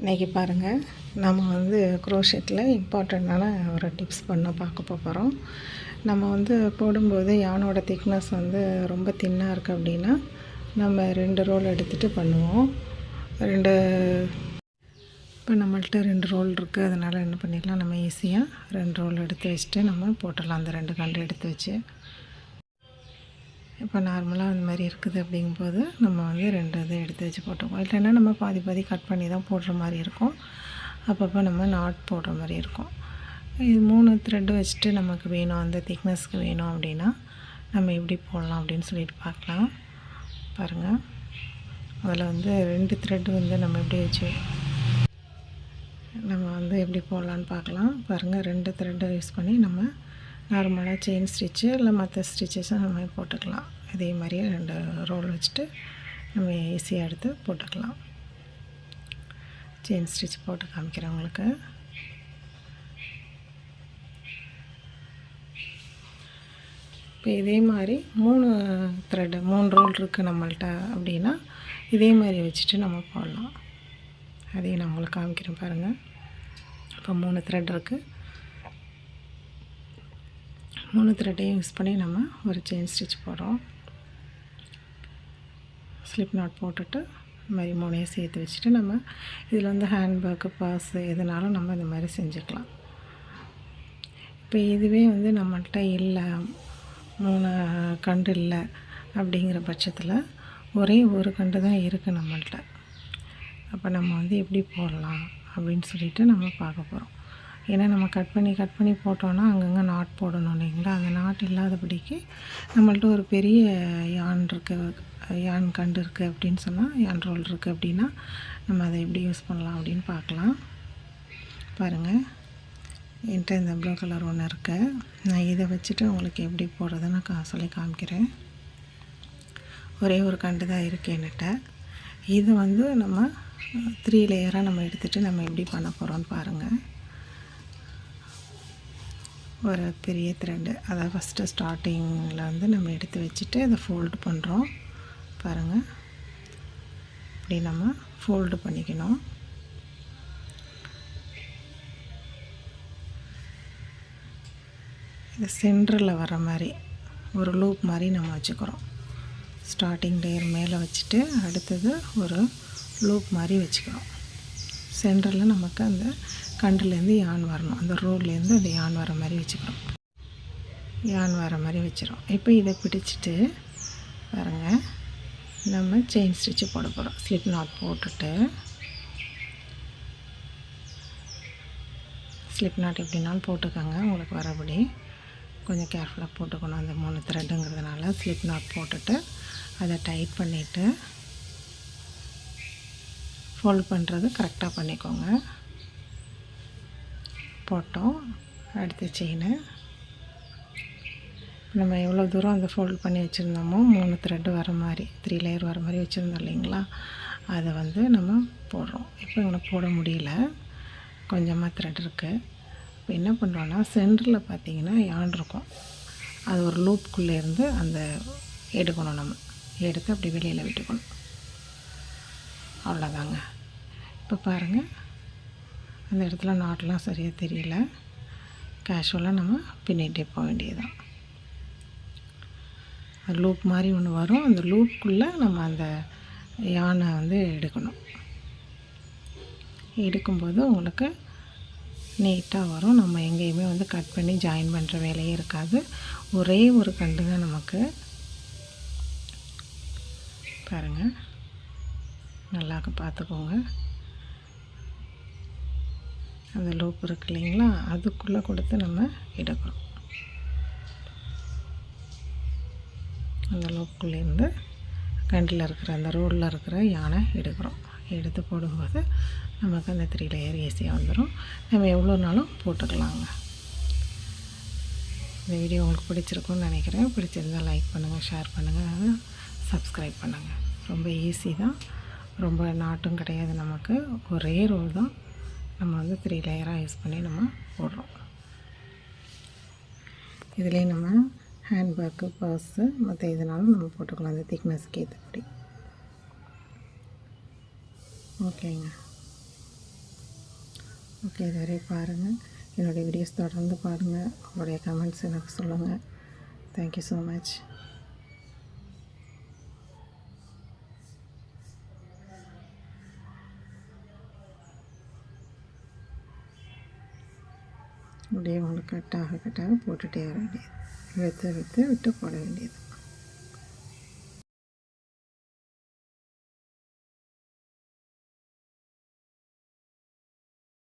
இன்றைக்கி பாருங்கள் நம்ம வந்து குரோஷெட்டில் இம்பார்ட்டண்ட்டான ஒரு டிப்ஸ் பண்ண பார்க்க போகிறோம் நம்ம வந்து போடும்போது யானோட திக்னஸ் வந்து ரொம்ப தின்னாக இருக்குது அப்படின்னா நம்ம ரெண்டு ரோல் எடுத்துகிட்டு பண்ணுவோம். ரெண்டு இப்போ நம்மள்கிட்ட ரெண்டு ரோல் இருக்குது அதனால் என்ன பண்ணிடலாம் நம்ம ஈஸியாக ரெண்டு ரோல் எடுத்து வச்சுட்டு நம்ம போட்டுடலாம். அந்த ரெண்டு கண்டு எடுத்து வச்சு. இப்போ நார்மலாக அந்த மாதிரி இருக்குது அப்படிங்கும்போது நம்ம வந்து ரெண்டு இது எடுத்து வச்சு போட்டுக்குவோம். இல்லைன்னா நம்ம பாதி பாதி கட் பண்ணி தான் போடுற மாதிரி இருக்கும். அப்பப்போ நம்ம நாட் போடுற மாதிரி இருக்கும். இது மூணு த்ரெட்டு வச்சுட்டு நமக்கு வேணும் அந்த திக்னஸ்க்கு வேணும் அப்படின்னா நம்ம எப்படி போடலாம் அப்படின்னு சொல்லிட்டு பார்க்கலாம். பாருங்கள் அதில் வந்து ரெண்டு த்ரெட்டு வந்து நம்ம எப்படி வச்சு நம்ம வந்து எப்படி போடலான்னு பார்க்கலாம். பாருங்கள் ரெண்டு த்ரெட்டை யூஸ் பண்ணி நம்ம நார்மலாக செயின் ஸ்டிச்சு இல்லை மற்ற ஸ்டிச்சஸும் நம்ம போட்டுக்கலாம். இதே மாதிரியே ரெண்டு ரோல் வச்சுட்டு நம்ம ஈஸியாக எடுத்து போட்டுக்கலாம். செயின் ஸ்டிச் போட்டு காமிக்கிறேன் உங்களுக்கு. இப்போ இதே மாதிரி மூணு த்ரெட்டு மூணு ரோல் இருக்குது நம்மள்கிட்ட அப்படின்னா இதே மாதிரி வச்சுட்டு நம்ம போடலாம். அதையும் நான் உங்களுக்கு காமிக்கிறேன் பாருங்கள் இப்போ மூணு த்ரெட் இருக்குது மூணு த்ரெட்டையும் யூஸ் பண்ணி நம்ம ஒரு செயின் ஸ்டிச் போடுறோம். ஸ்லிப் நாட் போட்டுட்டு இந்த மாதிரி மூணையும் சேர்த்து வச்சுட்டு நம்ம இதில் வந்து ஹேண்ட்பேக்கு பர்ஸு எதுனாலும் நம்ம இந்த மாதிரி செஞ்சுக்கலாம். இப்போ இதுவே வந்து நம்மள்கிட்ட இல்லை மூணு கண்டு இல்லை அப்படிங்கிற பட்சத்தில் ஒரே ஒரு கண்டு தான் இருக்குது நம்மள்கிட்ட அப்போ நம்ம வந்து எப்படி போடலாம் அப்படின்னு சொல்லிட்டு நம்ம பார்க்க போகிறோம் ஏன்னா நம்ம கட் பண்ணி கட் பண்ணி போட்டோன்னா அங்கங்கே நாட் போடணும் இல்லைங்களா? அந்த நாட் இல்லாதபடிக்கு நம்மள்ட்ட ஒரு பெரிய யான் இருக்குது யான் கண்டு இருக்குது அப்படின்னு சொன்னால் யான் ரோல் இருக்குது அப்படின்னா நம்ம அதை எப்படி யூஸ் பண்ணலாம் அப்படின்னு பார்க்கலாம். பாருங்கள் என்கிட்ட இந்த ப்ளூ கலர் ஒன்று இருக்கு. நான் இதை வச்சுட்டு உங்களுக்கு எப்படி போடுறதுன்னு கா சொல்லி காமிக்கிறேன். ஒரே ஒரு கண்டு தான் இருக்குது என்கிட்ட. இது வந்து நம்ம த்ரீ லேயராக நம்ம எடுத்துகிட்டு நம்ம எப்படி பண்ண போகிறோம்னு பாருங்கள் ஒரு பெரிய த்ரெட்டு அதாவது ஃபஸ்ட்டு ஸ்டார்டிங்கில் வந்து நம்ம எடுத்து வச்சுட்டு அதை ஃபோல்டு பண்ணுறோம் பாருங்கள் இப்படி நம்ம ஃபோல்டு பண்ணிக்கணும். இது சென்டரில் வர மாதிரி ஒரு லூப் மாதிரி நம்ம வச்சுக்கிறோம். ஸ்டார்டிங் லேயர் மேலே வச்சுட்டு அடுத்தது ஒரு லூப் மாதிரி வச்சுக்கிறோம். சென்டரில் நமக்கு அந்த கண்டுலேருந்து யான் வரணும். அந்த ரோட்லேருந்து அந்த யான் வர மாதிரி வச்சுக்கிறோம். யான் வர மாதிரி வச்சிடும் இப்போ இதை பிடிச்சிட்டு பாருங்கள் நம்ம செயின் ஸ்டிச்சு போட போகிறோம் ஸ்லிப் நாட் போட்டுட்டு. ஸ்லிப் நாட் எப்படினாலும் போட்டுக்கோங்க. உங்களுக்கு வரபடி கொஞ்சம் கேர்ஃபுல்லாக போட்டுக்கணும். அந்த மூணு த்ரெட்டுங்கிறதுனால ஸ்லிப் நாட் போட்டுட்டு அதை டைட் பண்ணிவிட்டு ஃபோல்ட் பண்ணுறது கரெக்டாக பண்ணிக்கோங்க. போட்டோம். அடுத்த செயினை நம்ம எவ்வளோ தூரம் அந்த ஃபோல்ட் பண்ணி வச்சுருந்தோமோ மூணு த்ரெட்டு வர மாதிரி த்ரீ லேயர் வர மாதிரி வச்சுருந்தோம் இல்லைங்களா? அதை வந்து நம்ம போடுறோம். இப்போ எங்களை போட முடியல. கொஞ்சமாக த்ரெட் இருக்குது இப்போ என்ன பண்ணுறோன்னா சென்டரில் பார்த்தீங்கன்னா யான் இருக்கும். அது ஒரு லூப்புக்குள்ளே இருந்து அந்த எடுக்கணும் நம்ம. எடுத்து அப்படி வெளியில் விட்டுக்கணும். அவ்வளோதாங்க இப்போ பாருங்கள் அந்த இடத்துல நாட்லாம் சரியாக தெரியல. கேஷுவலாக நம்ம பின்னிகிட்டே போக வேண்டியதுதான். லூப் மாதிரி ஒன்று வரும். அந்த லூப்புக்குள்ளே நம்ம அந்த யானை வந்து எடுக்கணும். எடுக்கும்போது உங்களுக்கு நீட்டாக வரும். நம்ம எங்கேயுமே வந்து கட் பண்ணி ஜாயின் பண்ணுற வேலையே இருக்காது. ஒரே ஒரு கண்டு தான் நமக்கு. பாருங்கள் நல்லா பார்த்துக்கோங்க. அந்த லூப் இருக்கு இல்லைங்களா? அதுக்குள்ளே கொடுத்து நம்ம எடுக்கிறோம். அந்த லூப்புக்குள்ளேருந்து கண்டில் இருக்கிற அந்த ரோடில் இருக்கிற யானை எடுக்கிறோம். எடுத்து போடும்போது நமக்கு அந்த த்ரீ லேயர் ஈஸியாக வந்துடும் நம்ம எவ்வளோ நாளும் போட்டுக்கலாங்க. இந்த வீடியோ உங்களுக்கு பிடிச்சிருக்குன்னு நினைக்கிறேன். பிடிச்சிருந்தால் லைக் பண்ணுங்கள் ஷேர் பண்ணுங்கள் சப்ஸ்கிரைப் பண்ணுங்கள் ரொம்ப ஈஸி தான். ரொம்ப நாட்டும் கிடையாது நமக்கு. ஒரே ரோல் தான். நம்ம வந்து த்ரீ லேயராக யூஸ் பண்ணி நம்ம போடுறோம். இதிலே நம்ம ஹேண்ட்பேக்கு பர்ஸு மற்ற இதனாலும் நம்ம போட்டுக்கலாம். அந்த திக்னஸ்க்கு ஏற்றபடி ஓகேங்க ஓகே இதுவரை பாருங்கள் என்னுடைய வீடியோஸ் தொடர்ந்து பாருங்கள் உங்களுடைய கமெண்ட்ஸ் எனக்கு சொல்லுங்கள் தேங்க்யூ ஸோ மச் அப்படியே உங்களுக்கு கட்டாக கட்டாக போட்டுகிட்டே வர வேண்டியது. வெத்த வெத்த விட்டு போட வேண்டியது